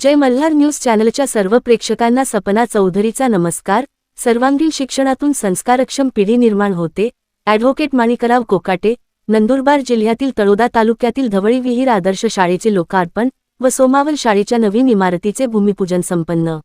जय Malhar news चॅनलच्या सर्व प्रेक्षकांना सपना चौधरीचा नमस्कार. सर्वांगीण शिक्षणातून संस्कारक्षम पिढी निर्माण होते. ॲडव्होकेट माणिकराव कोकाटे नंदुरबार जिल्ह्यातील तळोदा तालुक्यातील धवळी विहीर आदर्श शाळेचे लोकार्पण व सोमावल शाळेच्या नवीन इमारतीचे भूमिपूजन संपन्न.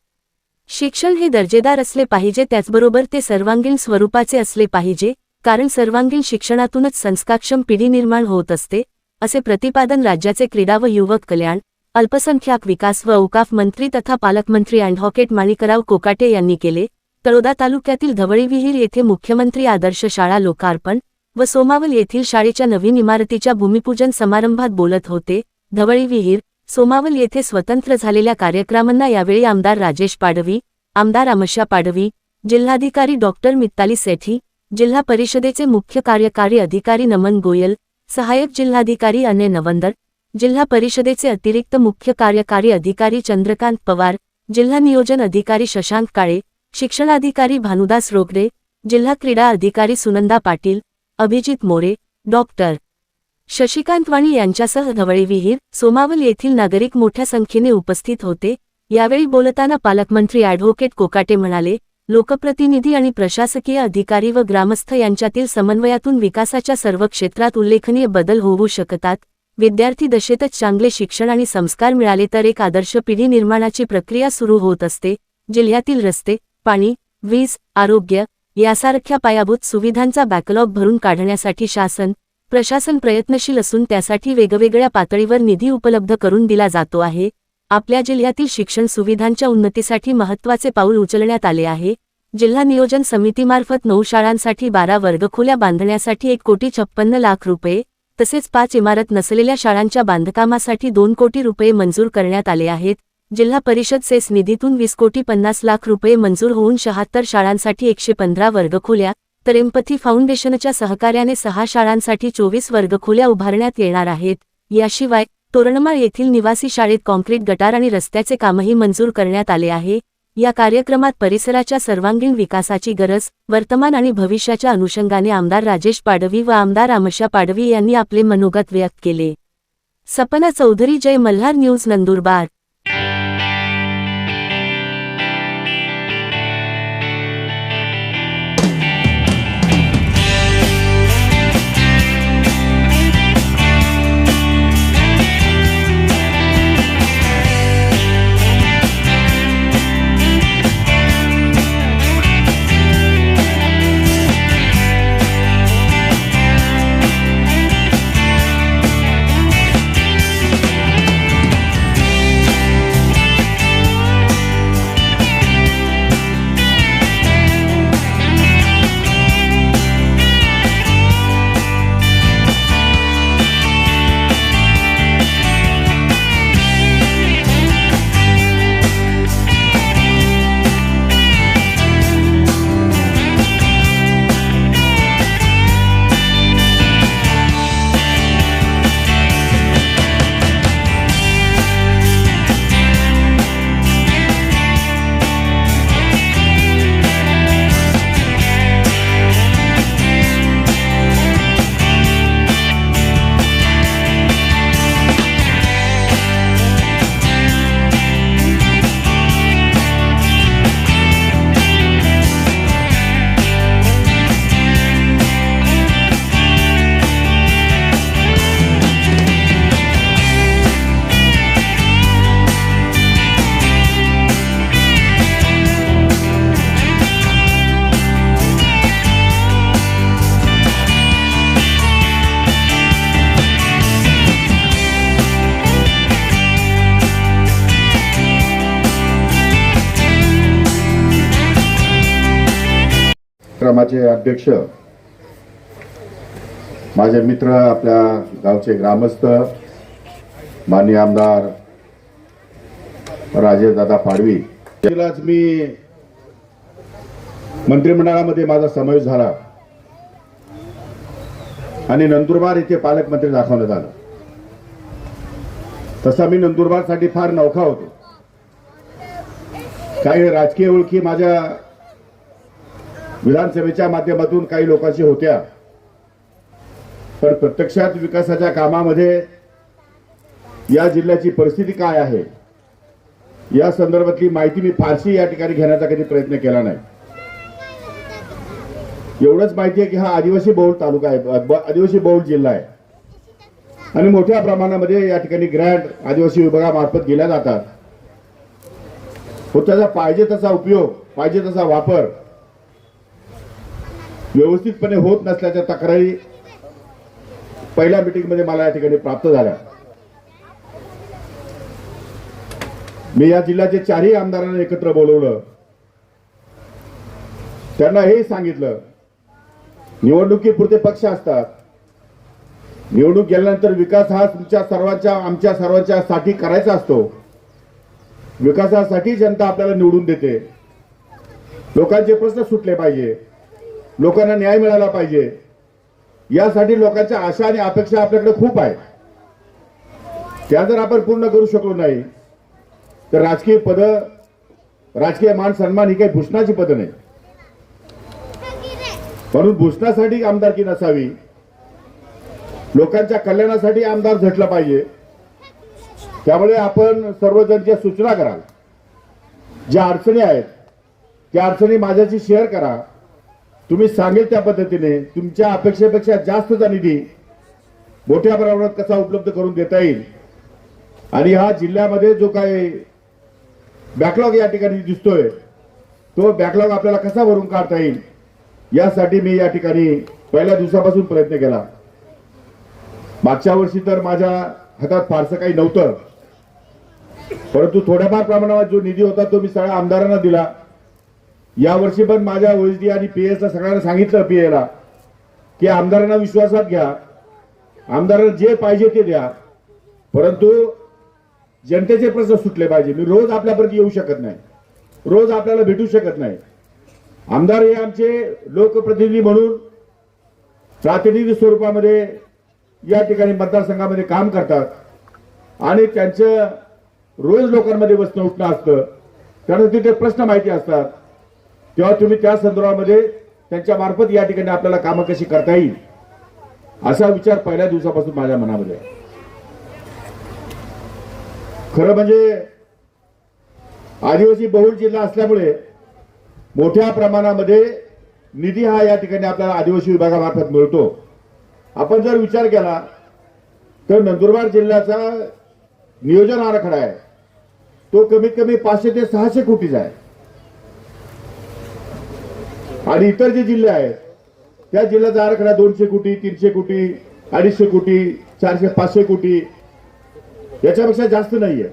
शिक्षण हे दर्जेदार असले पाहिजे त्याचबरोबर ते सर्वांगीण स्वरूपाचे असले पाहिजे कारण सर्वांगीण शिक्षणातूनच संस्कारक्षम पिढी निर्माण होत असते असे प्रतिपादन राज्याचे क्रीडा व युवक कल्याण अल्पसंख्याक विकास व औकाफ मंत्री तथा पालकमंत्री अॅडव्होकेट माणिकराव कोकाटे यांनी केले. तळोदा तालुक्यातील धवळी विहीर येथे मुख्यमंत्री आदर्श शाळा लोकार्पण व सोमावल येथील शाळेच्या नवीन इमारतीच्या भूमिपूजन समारंभात बोलत होते. धवळी विहीर सोमावल येथे स्वतंत्र झालेल्या कार्यक्रमांना यावेळी आमदार राजेश पाडवी आमदार अमशा पाडवी जिल्हाधिकारी डॉक्टर मित्ताली सेठी जिल्हा परिषदेचे मुख्य कार्यकारी अधिकारी नमन गोयल सहाय्यक जिल्हाधिकारी अने नवंदर जिल्हा परिषदेचे अतिरिक्त मुख्य कार्यकारी अधिकारी चंद्रकांत पवार जिल्हा नियोजन अधिकारी शशांक काळे शिक्षणाधिकारी भानुदास रोगडे जिल्हा क्रीडा अधिकारी सुनंदा पाटील अभिजित मोरे डॉक्टर शशिकांत वाणी यांच्यासह धवळी विहीर सोमावल येथील नागरिक मोठ्या संख्येने उपस्थित होते. यावेळी बोलताना पालकमंत्री अॅडव्होकेट कोकाटे म्हणाले लोकप्रतिनिधी आणि प्रशासकीय अधिकारी व ग्रामस्थ यांच्यातील समन्वयातून विकासाच्या सर्व क्षेत्रात उल्लेखनीय बदल होऊ शकतात. विद्यार्थी दशेतच चांगले शिक्षण आणि संस्कार मिळाले तर एक आदर्श पिढी निर्माणाची प्रक्रिया सुरू होत असते जिल्ह्यातील रस्ते पाणी वीज आरोग्य यासारख्या पायाभूत सुविधांचा बॅकलॉग भरून काढण्यासाठी शासन प्रशासन प्रयत्नशील असून त्यासाठी वेगवेगळ्या पातळीवर निधी उपलब्ध करून दिला जातो आहे. आपल्या जिल्ह्यातील शिक्षण सुविधांच्या उन्नतीसाठी महत्त्वाचे पाऊल उचलण्यात आले आहे. जिल्हा नियोजन समितीमार्फत नऊ शाळांसाठी बारा वर्गखोल्या बांधण्यासाठी एक कोटी छप्पन्न लाख रुपये तसेच पाच इमारत नसलेल्या शाळांच्या बांधकामासाठी दोन कोटी रुपये मंजूर करण्यात आले आहेत. जिल्हा परिषद सेस निधीतून वीस कोटी पन्नास लाख रुपये मंजूर होऊन शहात्तर शाळांसाठी एकशे पंधरा वर्गखोल्या तर एम्पथी फाउंडेशनच्या सहकार्याने सहा शाळांसाठी चोवीस वर्गखोल्या उभारण्यात येणार आहेत. याशिवाय तोरणमाळ येथील निवासी शाळेत कॉन्क्रीट गटार आणि रस्त्याचे कामही मंजूर करण्यात आले आहे. या कार्यक्रमात परिसराच्या सर्वांगीण विकासाची गरज वर्तमान आणि भविष्याच्या अनुषंगाने आमदार राजेश पाडवी व आमदार आमशा पाडवी यांनी आपले मनोगत व्यक्त केले. सपना चौधरी जय मल्हार न्यूज नंदुरबार. कार्यक्रमाचे अध्यक्ष माझे मित्र आपल्या गावचे ग्रामस्थ माननीय आमदार राजेशदादा पाडवी. यालाच मी मंत्रिमंडळामध्ये माझा समावेश झाला. आणि नंदुरबार इथे पालकमंत्री दाखवण्यात आलं. तसा मी नंदुरबारसाठी फार नौखा होतो. काही राजकीय ओळखी माझ्या विधानसभेच्या माध्यमातून काही लोकांशी होत्या. पण प्रत्यक्षात विकासाच्या कामामध्ये या जिल्ह्याची परिस्थिती काय आहे या संदर्भातली माहिती मी फारशी या ठिकाणी घेण्याचा कधी प्रयत्न केला नाही. एवढंच माहिती आहे की हा आदिवासी बहुल तालुका आहे आदिवासी बहुल जिल्हा आहे. आणि मोठ्या प्रमाणामध्ये या ठिकाणी ग्रँट आदिवासी विभागामार्फत दिल्या जातात. त्याचा पाहिजे तसा उपयोग पाहिजे तसा वापर व्यवस्थितपणे होत नसल्याच्या तक्रारी पहिल्या मीटिंगमध्ये मला या ठिकाणी प्राप्त झाल्या. मी या जिल्ह्याचे चारही आमदारांना एकत्र बोलवलं. त्यांना हे सांगितलं निवडणुकीपुरते पक्ष असतात. निवडणूक गेल्यानंतर विकास हा तुमच्या सर्वांच्या आमच्या सर्वांच्या साठी करायचा असतो. विकासासाठी जनता आपल्याला निवडून देते. लोकांचे प्रश्न सुटले पाहिजे. लोकांना न्याय मिळाला पाहिजे. यासाठी लोकांच्या आशा आणि अपेक्षा आपल्याकडे खूप आहेत. त्या जर आपण पूर्ण करू शकलो नाही तर राजकीय पद राजकीय मान सन्मान ही काही भूषणाची पदं नाही. म्हणून भूषणासाठी आमदारकी नसावी. लोकांच्या कल्याणासाठी आमदार झटला पाहिजे. त्यामुळे आपण सर्वजण ज्या सूचना कराल. ज्या अडचणी आहेत त्या अडचणी माझ्याशी शेअर करा. तुम्ही सांगेल त्या पद्धतीने तुमच्या अपेक्षेपेक्षा जास्तचा निधी मोठ्या प्रमाणात कसा उपलब्ध करून देता येईल? आणि हा जिल्ह्यामध्ये जो काही बॅकलॉग या ठिकाणी दिसतोय तो बॅकलॉग आपल्याला कसा भरून काढता येईल? यासाठी मी या ठिकाणी पहिल्या दिवसापासून प्रयत्न केला. मागच्या वर्षी तर माझ्या हातात फारसं काही नव्हतं. परंतु थोड्याफार प्रमाणात जो निधी होता तो मी सगळ्या आमदारांना दिला. यावर्षी पण माझ्या ओएसडी आणि पी एसला सगळ्यांना सांगितलं पी एला की आमदारांना विश्वासात घ्या. आमदारांना जे पाहिजे ते द्या. परंतु जनतेचे प्रश्न सुटले पाहिजे. मी रोज आपल्यापर्यंत येऊ शकत नाही. रोज आपल्याला भेटू शकत नाही. आमदार हे आमचे लोकप्रतिनिधी म्हणून प्रातिनिधिक स्वरूपामध्ये या ठिकाणी मतदारसंघामध्ये काम करतात. आणि त्यांचं रोज लोकांमध्ये बसणं उठणं असतं. त्यानंतर तिथे प्रश्न माहिती असतात. तेव्हा तुम्ही त्या संदर्भामध्ये त्यांच्या मार्फत या ठिकाणी आपल्याला कामं कशी करता येईल असा विचार पहिल्या दिवसापासून माझ्या मनामध्ये आहे. खरं म्हणजे आदिवासी बहुल जिल्हा असल्यामुळे मोठ्या प्रमाणामध्ये निधी हा या ठिकाणी आपल्याला आदिवासी विभागामार्फत मिळतो. आपण जर विचार केला तर नंदुरबार जिल्ह्याचा नियोजन आराखडा आहे. तो कमीत कमी पाचशे ते सहाशे कोटीचा आहे. आणि इतर जे जिल्हे आहेत त्या जिल्ह्याचा आराखडा दोनशे कोटी तीनशे कोटी अडीचशे कोटी चारशे पाचशे कोटी याच्यापेक्षा जास्त नाहीये.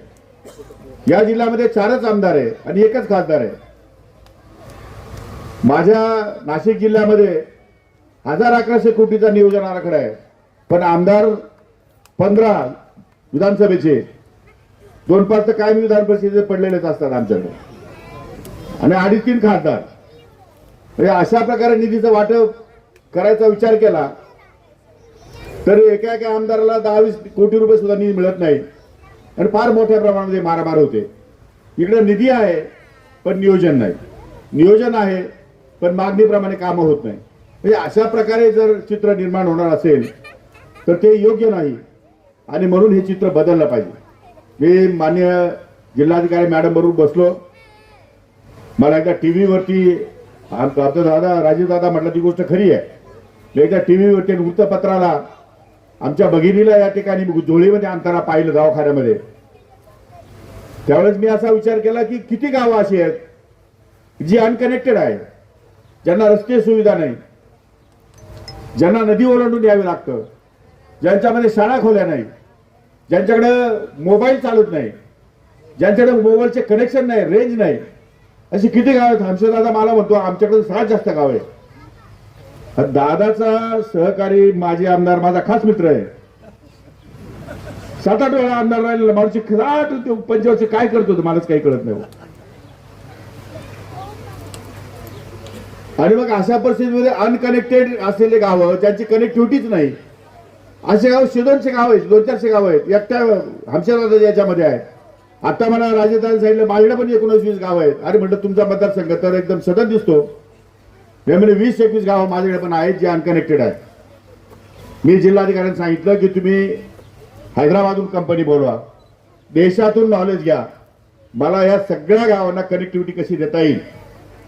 या जिल्ह्यामध्ये चारच आमदार आहे आणि एकच खासदार आहे माझ्या नाशिक जिल्ह्यामध्ये हजार अकराशे कोटीचा नियोजन आराखडा आहे. पण आमदार पंधरा विधानसभेचे दोन पाच तर कायम विधान परिषदेचे पडलेलेच असतात आमच्याकडे. आणि अडीच तीन खासदार. म्हणजे अशा प्रकारे निधीचं वाटप करायचा विचार केला तर एका एका आमदाराला दहा वीस कोटी रुपये सुद्धा निधी मिळत नाही. आणि फार मोठ्या प्रमाणामध्ये मारामार होते. इकडे निधी आहे पण नियोजन नाही. नियोजन आहे पण मागणीप्रमाणे कामं होत नाही. म्हणजे अशा प्रकारे जर चित्र निर्माण होणार असेल तर ते योग्य नाही. आणि म्हणून हे चित्र बदललं पाहिजे. मी मान्य जिल्हाधिकारी मॅडम बरोबर बसलो. मला एकदा टी व्हीवरती आपला दादा राजीव दादा म्हटलं ती गोष्ट खरी आहे. एकदा टी व्हीवरती वृत्तपत्राला आमच्या भगिनीला या ठिकाणी धुळीमध्ये अंतरा पाहिलं दवाखान्यामध्ये. त्यावेळेस मी असा विचार केला की किती गावं अशी आहेत जी अनकनेक्टेड आहे ज्यांना रस्ते सुविधा नाही ज्यांना नदी ओलांडून यावे लागतं ज्यांच्यामध्ये शाळा खोल्या नाही ज्यांच्याकडं मोबाईल चालत नाही ज्यांच्याकडे मोबाईलचे कनेक्शन नाही रेंज नाही. अशी किती गाव आहेत? हर्षद दादा मला म्हणतो आमच्याकडे सगळ्यात जास्त गाव आहे दादाचा सहकारी माजी आमदार माझा खास मित्र आहे. सात आठ वेळा आमदार राहिलेला माणूस आठ ते पंचवर्षी काय करतो तो मलाच काही कळत नाही. आणि मग अशा परिस्थितीमध्ये अनकनेक्टेड असलेले गावं ज्यांची कनेक्टिव्हिटीच नाही. असे गाव दोनशे गाव आहेत दोन चारशे गाव आहेत. एकट्या हमशेराजा याच्यामध्ये आहे आता मला राजस्थान सांगितलं माझ्याकडे पण एकोणीस वीस गाव आहेत. अरे म्हटलं तुमचा मतदारसंघ तर एकदम सतत दिसतो. मी म्हणजे वीस एकवीस गाव माझ्याकडे पण आहेत जे अनकनेक्टेड आहेत. मी जिल्हाधिकाऱ्यांनी सांगितलं की तुम्ही हैदराबादहून कंपनी बोलवा. देशातून नॉलेज घ्या. मला या सगळ्या गावांना कनेक्टिव्हिटी कशी देता येईल?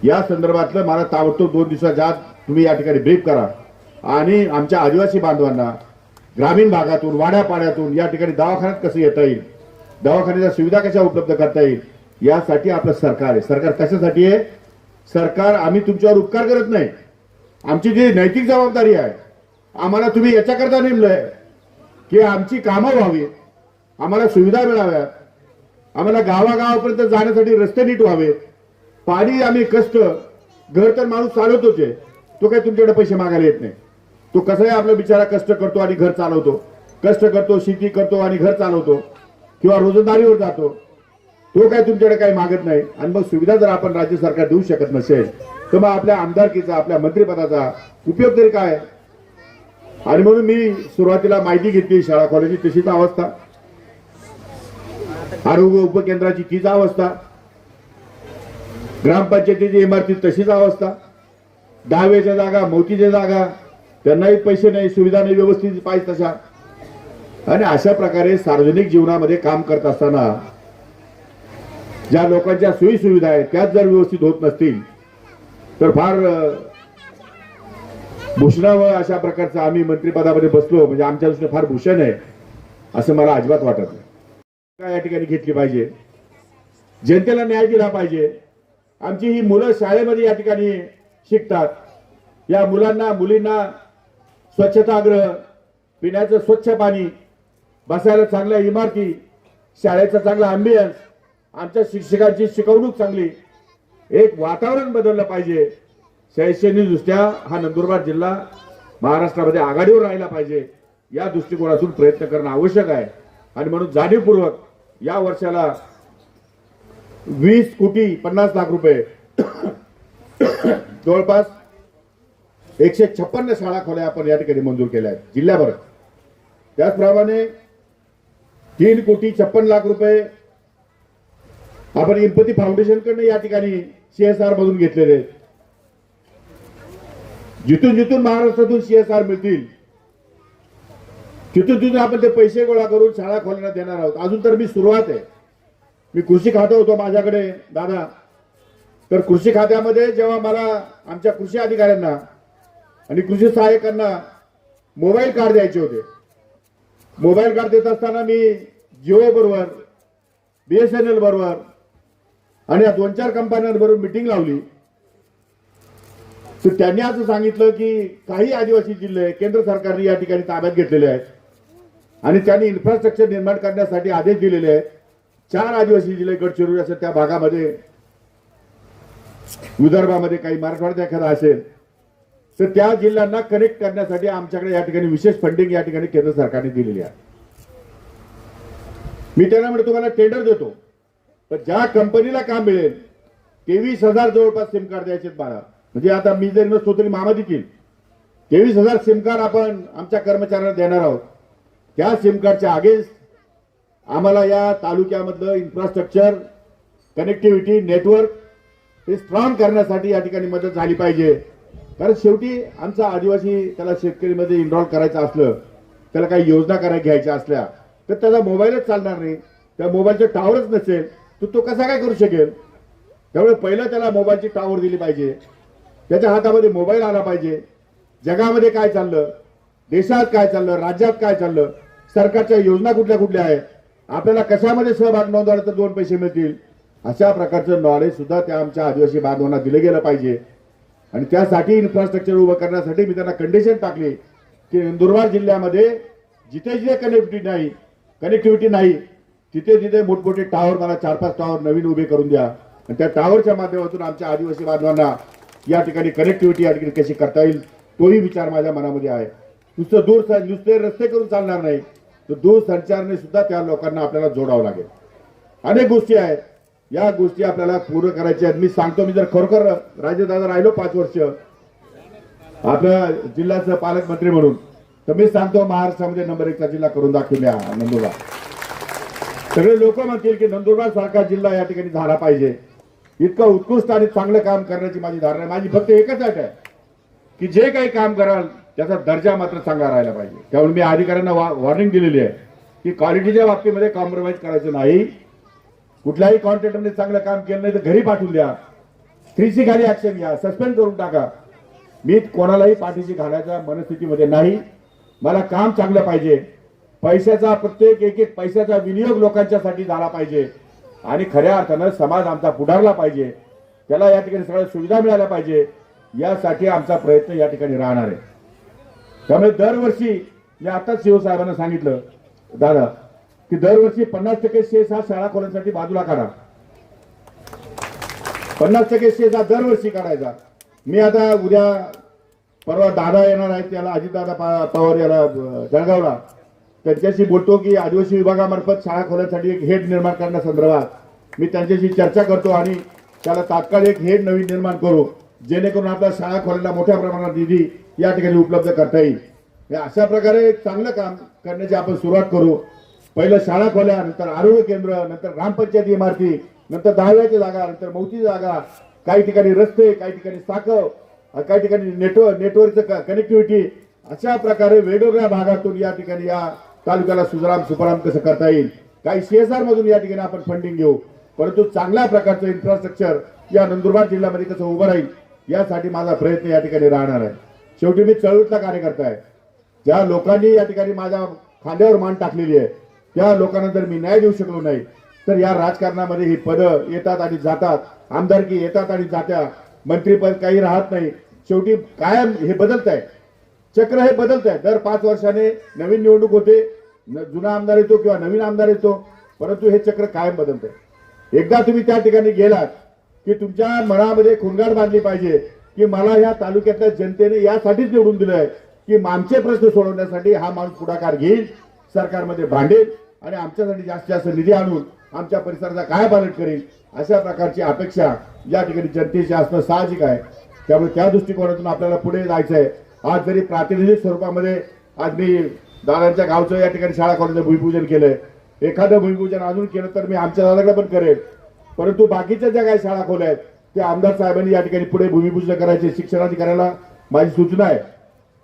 या संदर्भातलं मला ताबडतोब दोन दिवसाच्या आत तुम्ही या ठिकाणी ब्रीफ करा. आणि आमच्या आदिवासी बांधवांना ग्रामीण भागातून वाड्यापाड्यातून या ठिकाणी दवाखान्यात कसं येता येईल? दवाखान्याच्या सुविधा कशा उपलब्ध करता येईल? यासाठी आपलं सरकार आहे. सरकार कशासाठी आहे? सरकार आम्ही तुमच्यावर उपकार करत नाही. आमची जी नैतिक जबाबदारी आहे आम्हाला तुम्ही याच्याकरता नेमलंय की आमची कामं व्हावी आम्हाला सुविधा मिळाव्या आम्हाला गावागावापर्यंत जाण्यासाठी रस्ते नीट व्हावेत. पाणी आम्ही कष्ट घर तर माणूस चालवतोच आहे. तो काही तुमच्याकडे पैसे मागायला येत नाही. तो कसंही आपला बिचारा कष्ट करतो आणि घर चालवतो. कष्ट करतो शेती करतो आणि घर चालवतो. किंवा रोजंदारीवर जातो तो काय तुमच्याकडे काही मागत नाही. आणि मग सुविधा जर आपण राज्य सरकार देऊ शकत नसेल तर मग आपल्या आमदारकीचा आपल्या मंत्रिपदाचा उपयोग तरी काय? आणि म्हणून मी सुरुवातीला माहिती घेतली शाळा कॉलेजची तशीच अवस्था. आरोग्य उपकेंद्राची तीच अवस्था. ग्रामपंचायतीची इमारती तशीच अवस्था. दहावेच्या जागा मोतीच्या जागा त्यांनाही पैसे नाही सुविधा नाही व्यवस्थित पाहिजे तशा. आणि अशा प्रकारे सार्वजनिक जीवनामध्ये काम करत असताना ज्या लोकांच्या सोयीसुविधा आहेत त्याच जर व्यवस्थित होत नसतील तर फार भूषणावं अशा प्रकारचं आम्ही मंत्रिपदामध्ये बसलो म्हणजे आमच्या दृष्टीने फार भूषण आहे असं मला अजिबात वाटत नाही. काय या ठिकाणी घेतली पाहिजे. जनतेला न्याय दिला पाहिजे. आमची ही मुलं शाळेमध्ये या ठिकाणी शिकतात. या मुलांना मुलींना स्वच्छतागृह पिण्याचं स्वच्छ पाणी बसायला चांगल्या इमारती शाळेचा चांगला अँबियन्स आमच्या शिक्षकांची शिकवणूक चांगली. एक वातावरण बदललं पाहिजे. शैक्षणिकदृष्ट्या हा नंदुरबार जिल्हा महाराष्ट्रामध्ये आघाडीवर राहिला पाहिजे. या दृष्टिकोनातून प्रयत्न करणं आवश्यक आहे. आणि म्हणून जाणीवपूर्वक या वर्षाला वीस कोटी पन्नास लाख रुपये. जवळपास एकशे छप्पन्न शाळा खोल्या आपण या ठिकाणी मंजूर केल्या आहेत. जिल्ह्याभर त्याचप्रमाणे तीन कोटी छप्पन लाख रुपये आपण इम्पती फाउंडेशन कडनं या ठिकाणी सीएसआर मधून घेतलेले. जिथून जिथून महाराष्ट्रातून सीएसआर मिळतील तिथून तिथून आपण ते पैसे गोळा करून शाळा खोलण्यात देणार आहोत. अजून तर मी सुरुवात आहे. मी कृषी खातं होतो माझ्याकडे दादा. तर कृषी खात्यामध्ये जेव्हा मला आमच्या कृषी अधिकाऱ्यांना आणि कृषी सहाय्यकांना मोबाईल कार्ड द्यायचे होते मोबाईल कार्ड देत असताना मी जिओ बरोबर बीएसएनएल बरोबर आणि या दोन चार कंपन्यांबरोबर मिटिंग लावली. तर त्यांनी असं सांगितलं की काही आदिवासी जिल्हे केंद्र सरकारने या ठिकाणी ताब्यात घेतलेले आहेत आणि त्यांनी इन्फ्रास्ट्रक्चर निर्माण करण्यासाठी आदेश दिलेले आहेत. चार आदिवासी जिल्हे गडचिरोली असेल त्या भागामध्ये विदर्भामध्ये काही मराठवाड्यात एखादा असेल तर त्या जिल्ह्यांना कनेक्ट करण्यासाठी आमच्याकडे या ठिकाणी विशेष फंडिंग या ठिकाणी केंद्र सरकारने दिलेली आहे. मी त्यांना म्हणजे तुम्हाला टेंडर देतो पण ज्या कंपनीला काम मिळेल तेवीस हजार जवळपास सिम कार्ड द्यायचे मला म्हणजे आता मी जर नसतो तरी मामा देतील तेवीस हजार सिम कार्ड आपण आमच्या कर्मचाऱ्यांना देणार आहोत. त्या सिम कार्डच्या अगेन्स्ट आम्हाला या तालुक्यामधलं इन्फ्रास्ट्रक्चर कनेक्टिव्हिटी नेटवर्क हे स्ट्रॉंग करण्यासाठी या ठिकाणी मदत झाली पाहिजे. कारण शेवटी आमचा आदिवासी त्याला शेतकरीमध्ये इनरॉल करायचं असलं त्याला काही योजना करायला घ्यायच्या असल्या तर त्याचा मोबाईलच चालणार नाही. त्या मोबाईलचं टावरच नसेल तर तो कसा काय करू शकेल? त्यामुळे पहिलं त्याला मोबाईलची टावर दिली पाहिजे. त्याच्या हातामध्ये मोबाईल आला पाहिजे. जगामध्ये काय चाललं? देशात काय चाललं? राज्यात काय चाललं? सरकारच्या योजना कुठल्या कुठल्या आहेत? आपल्याला कशामध्ये सहभाग नोंदवला तर दोन पैसे मिळतील? अशा प्रकारचं नॉलेज सुद्धा त्या आमच्या आदिवासी बांधवांना दिलं गेलं पाहिजे. आणि त्यासाठी इन्फ्रास्ट्रक्चर उभं करण्यासाठी मी त्यांना कंडिशन टाकली की नंदुरबार जिल्ह्यामध्ये जिथे जिथे कनेक्टिव्हिटी नाही कनेक्टिव्हिटी नाही तिथे तिथे मोठमोठे टावर मला चार पाच टावर नवीन उभे करून द्या. आणि त्या टावरच्या माध्यमातून आमच्या आदिवासी बांधवांना या ठिकाणी कनेक्टिव्हिटी या ठिकाणी कशी करता येईल तोही विचार माझ्या मनामध्ये आहे. नुसतं दूर नुसते रस्ते करून चालणार नाही तर दूरसंचारने सुद्धा त्या लोकांना आपल्याला जोडावं लागेल. अनेक गोष्टी आहेत. या गोष्टी आपल्याला पूर्ण करायच्या आहेत. मी सांगतो मी जर खरोखर राजेदादा राहिलो पाच वर्ष आपल्या जिल्ह्याचं पालकमंत्री म्हणून तर मी सांगतो महाराष्ट्रामध्ये नंबर एकचा जिल्हा करून दाखवून द्या नंदुरबार. सगळे लोक म्हणतील की नंदुरबार सारखा जिल्हा या ठिकाणी झाला पाहिजे. इतकं उत्कृष्ट आणि चांगलं काम करण्याची माझी धारणा आहे. माझी फक्त एकच अट आहे की जे काही काम कराल त्याचा दर्जा मात्र चांगला राहिला पाहिजे. त्यामुळे मी अधिकाऱ्यांना वॉर्निंग दिलेली आहे की क्वालिटीच्या बाबतीमध्ये कॉम्प्रोमाइज करायचं नाही. कुठल्याही कॉन्ट्रॅक्टरने चांगलं काम केलं नाही तर घरी पाठवून द्या. थ्रीची खाली ऍक्शन घ्या सस्पेंड करून टाका. मी कोणालाही पाठीशी घालायच्या मनस्थितीमध्ये नाही. मला काम चांगलं पाहिजे. पैशाचा प्रत्येक एक एक पैशाचा विनियोग लोकांच्यासाठी झाला पाहिजे. आणि खऱ्या अर्थानं समाज आमचा पुढारला पाहिजे. त्याला या ठिकाणी सगळ्या सुविधा मिळाल्या पाहिजे. यासाठी आमचा प्रयत्न या ठिकाणी राहणार आहे. त्यामुळे दरवर्षी मी आताच शिवसाहेबांना सांगितलं दादा की दरवर्षी पन्नास टक्के शेष हा शाळा खोल्यांसाठी बाजूला काढा. पन्नास टक्के शेष हा दरवर्षी काढायचा. मी आता उद्या परवा दादा येणार आहेत त्याला अजितदादा पवार याला जळगावला. त्यांच्याशी बोलतो की आदिवासी विभागामार्फत शाळा खोल्यांसाठी एक हेड निर्माण करण्यासंदर्भात मी त्यांच्याशी चर्चा करतो आणि त्याला तात्काळ एक हेड नवीन निर्माण करू जेणेकरून आपल्या शाळा खोल्यांना मोठ्या प्रमाणात निधी या ठिकाणी उपलब्ध करता येईल. हे अशा प्रकारे चांगलं काम करण्याची आपण सुरुवात करू. पहिलं शाळा खोल्या नंतर आरोग्य केंद्र नंतर ग्रामपंचायत इमारती नंतर दहाव्याची जागा नंतर मौती जागा काही ठिकाणी रस्ते काही ठिकाणी साखव काही ठिकाणी नेटवर्क नेटवर्कचं कनेक्टिव्हिटी अशा प्रकारे वेगवेगळ्या भागातून या ठिकाणी या तालुक्याला सुजराम सुपराम कसं करता येईल? काही सीएसआर मधून या ठिकाणी आपण फंडिंग घेऊ. परंतु चांगल्या प्रकारचं इन्फ्रास्ट्रक्चर या नंदुरबार जिल्ह्यामध्ये कसं उभं राहील यासाठी माझा प्रयत्न या ठिकाणी राहणार आहे. शेवटी मी चळवळीतला कार्यकर्ता आहे. ज्या लोकांनी या ठिकाणी माझ्या खांद्यावर मान टाकलेली आहे त्या लोकांना जर मी न्याय देऊ शकलो नाही तर या राजकारणामध्ये ही पदं येतात आणि जातात आमदारकी येतात आणि जात्या मंत्रीपद काही राहत नाही. शेवटी कायम हे बदलत आहे चक्र हे बदलत आहे दर पाच वर्षाने नवीन निवडणूक होते जुना आमदार येतो किंवा नवीन आमदार येतो परंतु हे चक्र कायम बदलत आहे एकदा तुम्ही त्या ठिकाणी गेलात की तुमच्या मनामध्ये खुणगाड बांधली पाहिजे की मला या तालुक्यातल्या जनतेने यासाठीच निवडून दिलंय की आमचे प्रश्न सोडवण्यासाठी हा माणूस पुढाकार घेईल सरकारमध्ये भांडेल आणि आमच्यासाठी जास्तीत जास्त निधी आणून आमच्या परिसराचा काय पालट करेल अशा प्रकारची अपेक्षा या ठिकाणी जनतेची असणं साहजिक आहे. त्यामुळे त्या दृष्टिकोनातून आपल्याला पुढे जायचं आहे आज जरी प्रातिनिधिक स्वरूपामध्ये आज मी दादांच्या गावचं या ठिकाणी शाळा कॉलेजचं भूमिपूजन केलंय. एखादं भूमिपूजन अजून केलं तर मी आमच्या दादाकडे पण करेन परंतु बाकीच्या ज्या काही शाळा खोल्या आहेत त्या आमदार साहेबांनी या ठिकाणी पुढे भूमिपूजन करायचे शिक्षणाधिकाऱ्याला माझी सूचना आहे.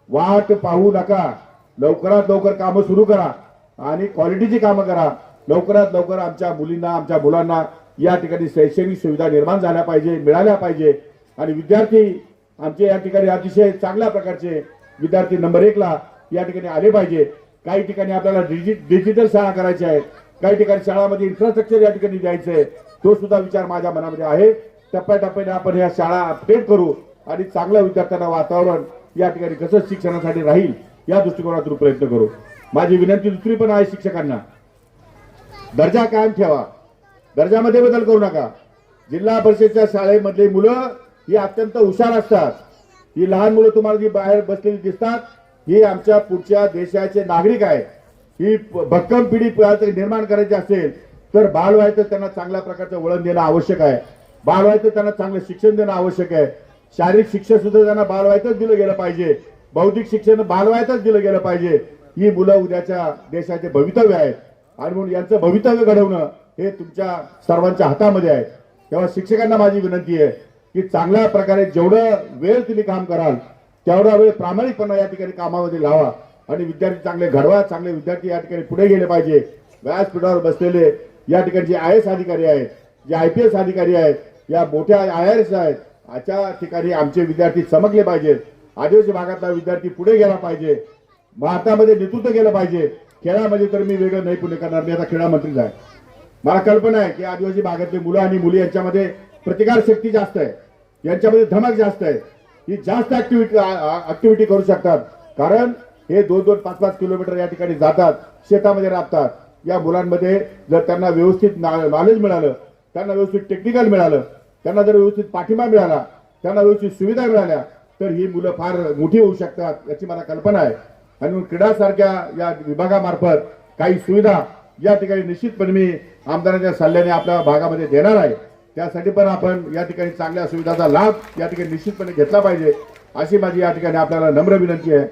वाट पाहू नका. लवकरात लवकर कामं सुरू करा आणि क्वालिटीची कामं करा. लवकरात लवकर आमच्या मुलींना आमच्या मुलांना या ठिकाणी शैक्षणिक सुविधा निर्माण झाल्या पाहिजे मिळाल्या पाहिजे. आणि विद्यार्थी आमचे या ठिकाणी अतिशय चांगल्या प्रकारचे विद्यार्थी नंबर एकला या ठिकाणी आले पाहिजे. काही ठिकाणी आपल्याला डिजि- डिजिटल शाळा करायच्या आहेत काही ठिकाणी शाळामध्ये इन्फ्रास्ट्रक्चर या ठिकाणी द्यायचं आहे. तो सुद्धा विचार माझ्या मनामध्ये आहे. टप्प्याटप्प्याने आपण ह्या शाळा अपडेट करू आणि चांगलं विद्यार्थ्यांना वातावरण या ठिकाणी कसं शिक्षणासाठी राहील या दृष्टिकोनातून प्रयत्न करू. माझी विनंती दुसरी पण आहे शिक्षकांना. दर्जा कायम ठेवा. दर्जामध्ये बदल करू नका. जिल्हा परिषदच्या शाळेमधली मुलं ही अत्यंत हुशार असतात. ही लहान मुलं तुम्हाला जी बाहेर बसलेली दिसतात ही आमच्या पुढच्या देशाचे नागरिक आहेत. ही भक्कम पिढी निर्माण करायची असेल तर बालवायचं त्यांना चांगल्या प्रकारचं वळण देणं आवश्यक आहे. बालवायचं त्यांना चांगलं शिक्षण देणं आवश्यक आहे. शारीरिक शिक्षण सुद्धा त्यांना बालवायतच दिलं गेलं पाहिजे. बौद्धिक शिक्षण बालवायतच दिलं गेलं पाहिजे. ही मुलं उद्याच्या देशाचे भवितव्य आहेत. आणि म्हणून यांचं भवितव्य घडवणं हे तुमच्या सर्वांच्या हातामध्ये आहे. तेव्हा शिक्षकांना माझी विनंती आहे की चांगल्या प्रकारे जेवढं वेळ तुम्ही काम कराल तेवढा वेळ प्रामाणिकपणा या ठिकाणी कामामध्ये लावा. आणि विद्यार्थी चांगले घडवा चांगले विद्यार्थी या ठिकाणी पुढे गेले पाहिजे. व्यासपीठावर बसलेले या ठिकाणी जे आय एस अधिकारी आहेत जे आय पी एस अधिकारी आहेत या मोठ्या आय आर एस आहेत अशा ठिकाणी आमचे विद्यार्थी चमकले पाहिजेत. आदिवासी भागातला विद्यार्थी पुढे गेला पाहिजे. भारतामध्ये नेतृत्व केलं पाहिजे. खेळामध्ये तर मी वेगळं नाही पुणे करणार. मी आता क्रीडा मंत्रीच आहे. मला कल्पना आहे की आदिवासी भागातले मुलं आणि मुली यांच्यामध्ये प्रतिकार शक्ती जास्त आहे. यांच्यामध्ये धमक जास्त आहे. ही जास्त ऍक्टिव्हिटी ऍक्टिव्हिटी करू शकतात. कारण हे दोन दोन पाच पाच किलोमीटर या ठिकाणी जातात शेतामध्ये राबतात. या मुलांमध्ये जर त्यांना व्यवस्थित नॉलेज मिळालं त्यांना व्यवस्थित टेक्निकल मिळालं त्यांना जर व्यवस्थित पाठिंबा मिळाला त्यांना व्यवस्थित सुविधा मिळाल्या तर ही मुलं फार मोठी होऊ शकतात याची मला कल्पना आहे. आणि क्रीडासारख्या क्रीडा सारख्या या विभागामार्फत काही सुविधा या ठिकाणी निश्चितपणे मी आमदारांच्या सल्ल्याने आपल्या भागामध्ये देणार आहे. त्यासाठी पण आपण या ठिकाणी चांगल्या सुविधाचा लाभ या ठिकाणी निश्चितपणे घेतला पाहिजे अशी माझी या ठिकाणी आपल्याला नम्र विनंती आहे.